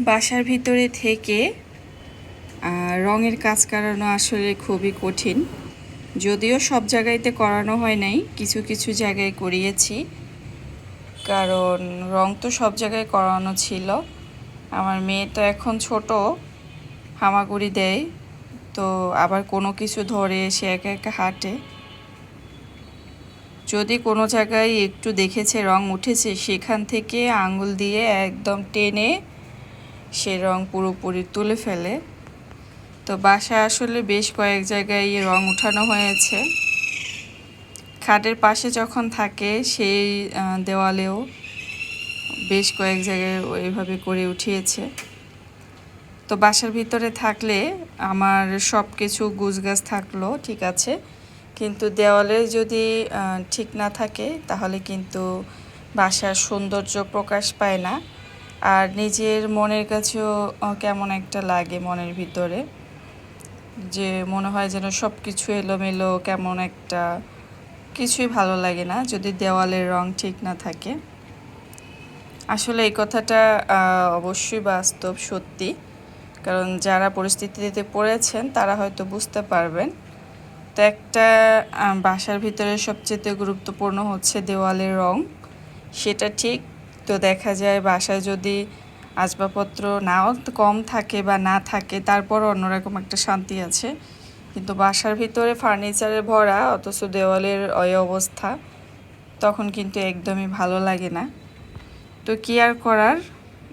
বাসার ভিতরে থেকে রঙের কাজ করানো আসলে খুবই কঠিন। যদিও সব জায়গায়তে করানো হয় নাই, কিছু কিছু জায়গায় করিয়েছি। কারণ রং তো সব জায়গায় করানো ছিল। আমার মেয়ে তো এখন ছোট, হামাগুড়ি দেয়, তো আবার কোনো কিছু ধরে সে একা একা হাঁটে। যদি কোনো জায়গায় একটু দেখেছে রং উঠেছে, সেখান থেকে আঙুল দিয়ে একদম টেনে সে রং পুরোপুরি তুলে ফেলে। তো বাসায় আসলে বেশ কয়েক জায়গায় রং উঠানো হয়েছে। খাটের পাশে যখন থাকে সেই দেওয়ালেও বেশ কয়েক জায়গায় ওইভাবে করে উঠিয়েছে। তো বাসার ভিতরে থাকলে আমার সব কিছু গুছগাছ থাকল, ঠিক আছে। কিন্তু দেওয়ালে যদি ঠিক না থাকে তাহলে কিন্তু বাসার সৌন্দর্য প্রকাশ পায় না। আর নিজের মনের কাছেও কেমন একটা লাগে মনের ভিতরে, যে মনে হয় যেন সব কিছু এলোমেলো, কেমন একটা কিছুই ভালো লাগে না, যদি দেওয়ালের রং ঠিক না থাকে। আসলে এই কথাটা অবশ্যই বাস্তব, সত্যি। কারণ যারা পরিস্থিতিতে পড়েছেন, তারা হয়তো বুঝতে পারবেন। তো একটা বাসার ভিতরে সবচেয়ে গুরুত্বপূর্ণ হচ্ছে দেওয়ালের রং। সেটা ঠিক তো দেখা যায় বাসায় যদি আসবাবপত্র নাও কম থাকে বা না থাকে, তারপর অন্যরকম একটা শান্তি আছে। কিন্তু বাসার ভিতরে ফার্নিচারে ভরা, অথচ দেওয়ালের ওই অবস্থা, তখন কিন্তু একদমই ভালো লাগে না। তো কি আর করার?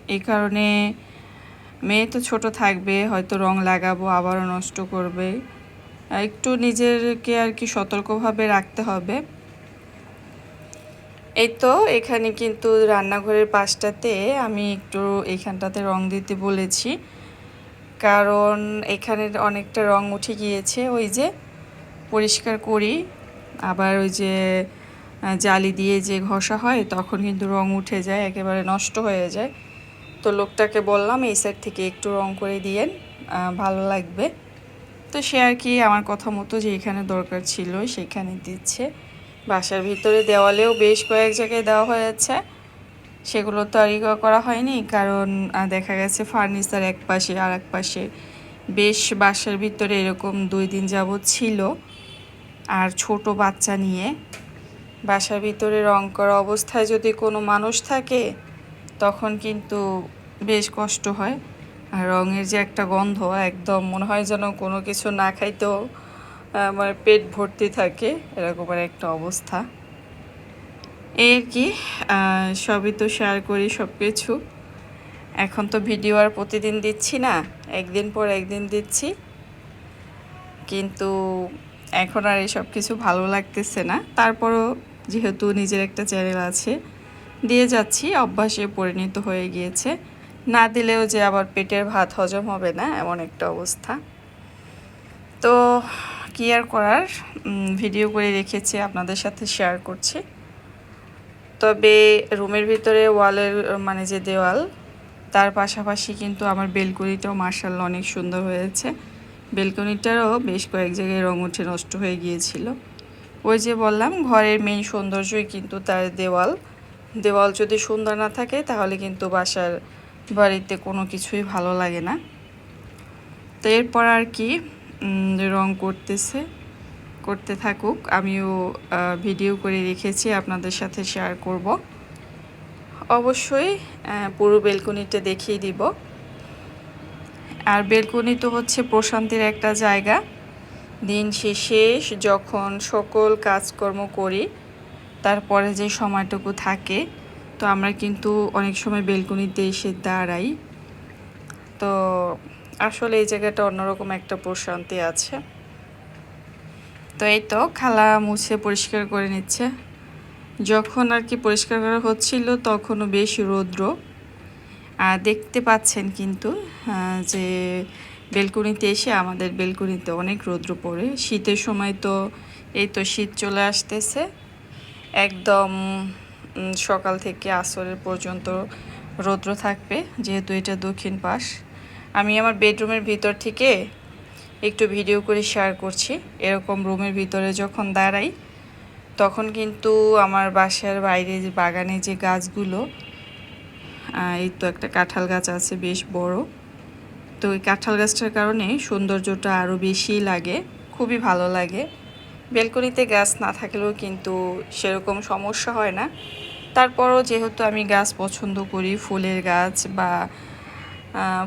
এই কারণে মেয়ে তো ছোট থাকবে, হয়তো রং লাগাবো, আবারও নষ্ট করবে। একটু নিজেরকে আর কি সতর্কভাবে রাখতে হবে। এই তো, এখানে কিন্তু রান্নাঘরের পাশটাতে আমি একটু এইখানটাতে রং দিতে বলেছি। কারণ এখানে অনেকটা রং উঠে গিয়েছে, ওই যে পরিষ্কার করি। আবার ওই যে জালি দিয়ে যে ঘষা হয়, তখন কিন্তু রং উঠে যায়, একেবারে নষ্ট হয়ে যায়। তো লোকটাকে বললাম, এই সাইড থেকে একটু রং করে দিয়েন ভালো লাগবে। তো সে আর কি আমার কথা মতো যে এখানে দরকার ছিল, সেখানে দিচ্ছে। বাসার ভিতরে দেওয়ালেও বেশ কয়েক জায়গায় দেওয়া হয়েছে। সেগুলো তো আর করা হয়নি, কারণ দেখা গেছে ফার্নিচার এক পাশে আর এক পাশে বেশ বাসার ভিতরে এরকম দুই দিন যাবৎ ছিল। আর ছোট বাচ্চা নিয়ে বাসার ভিতরে রং করা অবস্থায় যদি কোনো মানুষ থাকে, তখন কিন্তু বেশ কষ্ট হয়। আর রঙের যে একটা গন্ধ, একদম মনে হয় যেন কোনো কিছু না খাইতেও আমার পেট ভর্তি থাকে এরকমের একটা অবস্থা। এই আর কি সবই তো শেয়ার করি সব কিছু এখন তো ভিডিও আর প্রতিদিন দিচ্ছি না, একদিন পর একদিন দিচ্ছি। কিন্তু এখন আর এসব কিছু ভালো লাগতেছে না। তারপরও যেহেতু নিজের একটা চ্যানেল আছে, দিয়ে যাচ্ছি, অভ্যাসে পরিণত হয়ে গিয়েছে। না দিলেও যে আবার পেটের ভাত হজম হবে না, এমন একটা অবস্থা। তো কি আর করার ভিডিও করে রেখেছি, আপনাদের সাথে শেয়ার করছি। তবে রুমের ভিতরে ওয়ালের মানে যে দেওয়াল, তার পাশাপাশি কিন্তু আমার বেলকনিটাও মার্শাল্লাহ অনেক সুন্দর হয়েছে। বেলকনিটারও বেশ কয়েক জায়গায় রং উঠে নষ্ট হয়ে গিয়েছিল। ওই যে বললাম, ঘরের মেইন সৌন্দর্যই কিন্তু তার দেওয়াল। দেওয়াল যদি সুন্দর না থাকে, তাহলে কিন্তু বাসার বাড়িতে কোনো কিছুই ভালো লাগে না। তো এরপর আর কি রং করতেছে, করতে থাকুক। আমিও ভিডিও করে রেখেছি, আপনাদের সাথে শেয়ার করব। অবশ্যই পুরো বেলকনিটা দেখিয়ে দিব। আর বেলকনি তো হচ্ছে প্রশান্তির একটা জায়গা। দিন শেষে যখন সকল কাজকর্ম করি, তারপরে যে সময়টুকু থাকে, তো আমরা কিন্তু অনেক সময় বেলকনিতে এসে দাঁড়াই। তো আসলে এই জায়গাটা অন্যরকম একটা প্রশান্তি আছে। তো এই তো খালা মুছে পরিষ্কার করে নিচ্ছে। যখন আর কি পরিষ্কার করা হচ্ছিল তখনও বেশ রৌদ্র। আর দেখতে পাচ্ছেন কিন্তু যে বেলকুনিতে এসে আমাদের বেলকুনিতে অনেক রৌদ্র পড়ে। শীতের সময় তো এই তো শীত চলে আসতেছে। একদম সকাল থেকে আসরের পর্যন্ত রৌদ্র থাকবে, যেহেতু এটা দক্ষিণ পাশ। আমি আমার বেডরুমের ভিতর থেকে একটু ভিডিও করে শেয়ার করছি। এরকম রুমের ভিতরে যখন দাঁড়াই, তখন কিন্তু আমার বাসার বাইরে যে বাগানে যে গাছগুলো এই তো একটা কাঁঠাল গাছ আছে বেশ বড়। তো এই কাঁঠাল গাছটার কারণে সৌন্দর্যটা আরও বেশি লাগে, খুবই ভালো লাগে। বেলকনিতে গাছ না থাকলেও কিন্তু সেরকম সমস্যা হয় না। তারপরও যেহেতু আমি গাছ পছন্দ করি, ফুলের গাছ বা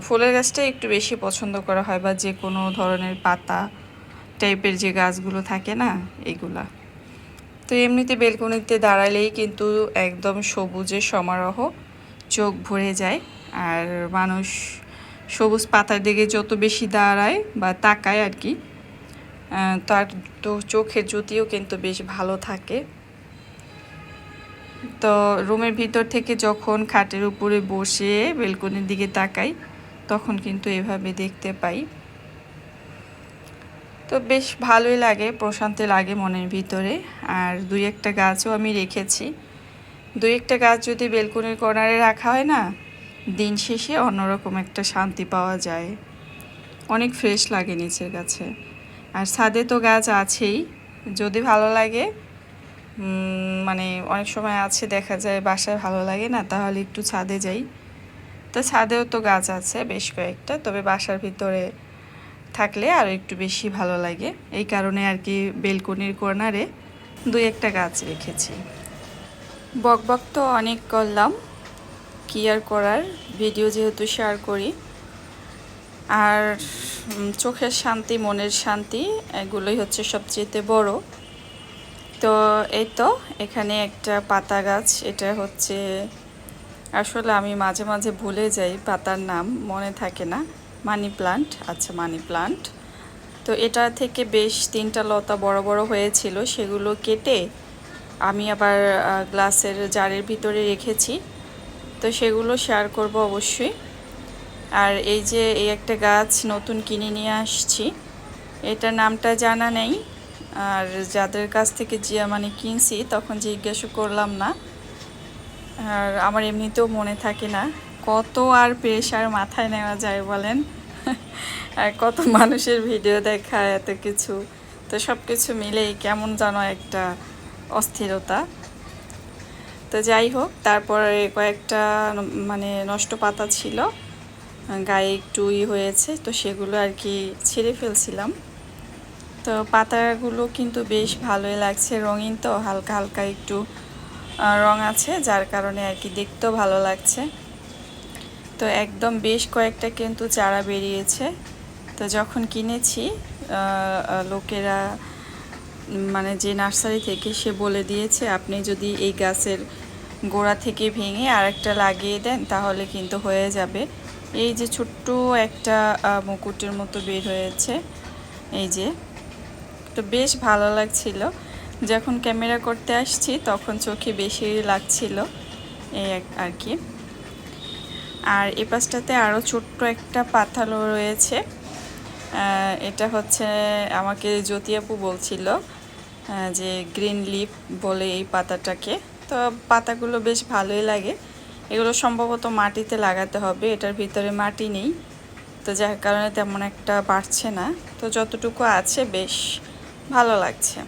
ফুলের গাছটাই একটু বেশি পছন্দ করা হয় বা যে কোনো ধরনের পাতা টাইপের যে গাছগুলো থাকে না, এগুলা। তো এমনিতে বেলকনিতে দাঁড়ালেই কিন্তু একদম সবুজে সমারোহ, চোখ ভরে যায়। আর মানুষ সবুজ পাতার দিকে যত বেশি দাঁড়ায় বা তাকায় আর কি তার তো চোখের জ্যোতিও কিন্তু বেশ ভালো থাকে। তো রুমের ভিতর থেকে যখন খাটের উপরে বসে বেলকনির দিকে তাকাই, তখন কিন্তু এভাবে দেখতে পাই। তো বেশ ভালোই লাগে, প্রশান্তি লাগে মনের ভিতরে। আর দুই একটা গাছও আমি রেখেছি। দুই একটা গাছ যদি বেলকনির কর্নারে রাখা হয় না, দিন শেষে অন্যরকম একটা শান্তি পাওয়া যায়। অনেক ফ্রেশ লাগে নিচের কাছে আর ছাদে তো গাছ আছেই। যদি ভালো লাগে মানে অনেক সময় আছে, দেখা যায় বাসায় ভালো লাগে না, তাহলে একটু ছাদে যাই। তো ছাদেও তো গাছ আছে বেশ কয়েকটা, তবে বাসার ভিতরে থাকলে আর একটু বেশি ভালো লাগে। এই কারণে আর কি বেলকনির কর্নারে দুই একটা গাছ রেখেছি। বক বক তো অনেক করলাম, কি আর করার? ভিডিও যেহেতু শেয়ার করি। আর চোখের শান্তি, মনের শান্তি, এগুলোই হচ্ছে সবচেয়ে বড়। তো এই তো, এখানে একটা পাতা গাছ, এটা হচ্ছে, আসলে আমি মাঝে মাঝে ভুলে যাই পাতার নাম, মনে থাকে না। মানি প্লান্ট আচ্ছা মানি প্লান্ট। তো এটা থেকে বেশ তিনটা লতা বড় বড় হয়েছিল, সেগুলো কেটে আমি আবার গ্লাসের জারের ভিতরে রেখেছি। তো সেগুলো শেয়ার করব অবশ্যই। আর এই যে, এই একটা গাছ নতুন কিনে নিয়ে আসছি, এটার নামটা জানা নেই। আর যাদের কাছ থেকে জিয়া মানে কিনছি, তখন জিজ্ঞাসা করলাম না। আর আমার এমনিতেও মনে থাকে না কত আর প্রেশার মাথায় নেওয়া যায় বলেন। আর কত মানুষের ভিডিও দেখা, এত কিছু। তো সব কিছু মিলেই কেমন যেন একটা অস্থিরতা। তো যাই হোক, তারপরে কয়েকটা মানে নষ্ট পাতা ছিল। গায়ে একটু ই হয়েছে, তো সেগুলো আর কি ছিঁড়ে ফেলছিলাম। তো পাতাগুলো কিন্তু বেশ ভালোই লাগছে। রঙিন তো, হালকা হালকা একটু রং আছে, যার কারণে আর কি দেখতেও ভালো লাগছে। তো একদম বেশ কয়েকটা কিন্তু চারা বেরিয়েছে। তো যখন কিনেছি লোকেরা মানে যে নার্সারি থেকে সে বলে দিয়েছে, আপনি যদি এই গাছের গোড়া থেকে ভেঙে আরেকটা লাগিয়ে দেন, তাহলে কিন্তু হয়ে যাবে। এই যে ছোট্ট একটা মুকুটের মতো বের হয়েছে। এই যে তো বেশ ভালো লাগছিল। যখন ক্যামেরা করতে আসছি, তখন চোখে বেশি লাগছিল। এই আর কি। আর এ পাশটাতে আরও ছোট্ট একটা পাথালো রয়েছে। এটা হচ্ছে আমাকে জ্যোতি আপু বলছিল যে গ্রিন লিপ বলে এই পাতাটাকে। তো পাতাগুলো বেশ ভালোই লাগে। এগুলো সম্ভবত মাটিতে লাগাতে হবে, এটার ভিতরে মাটি নেই। তো যার কারণে তেমন একটা বাড়ছে না। তো যতটুকু আছে, বেশ। ভালো লাগছে।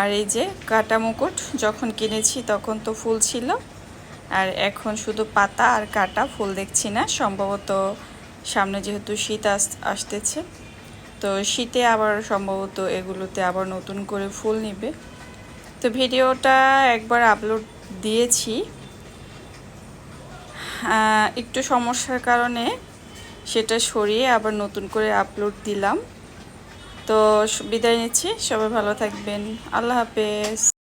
আর এই যে কাটা মুকুট যখন কিনেছি তখন তো ফুল ছিল। আর এখন শুধু পাতা আর কাটা ফুল দেখছি না, সম্ভবত সামনে যেহেতু শীত আস, আসতেছে। তো শীতে আবার সম্ভবত এগুলোতে আবার নতুন করে ফুল নিবে। তো ভিডিওটা একবার আপলোড দিয়েছি। একটু সমস্যার কারণে সেটা সরিয়ে আবার নতুন করে আপলোড দিলাম। তো বিদায় নিচ্ছি। সবাই ভালো থাকবেন। আল্লাহ হাফেজ।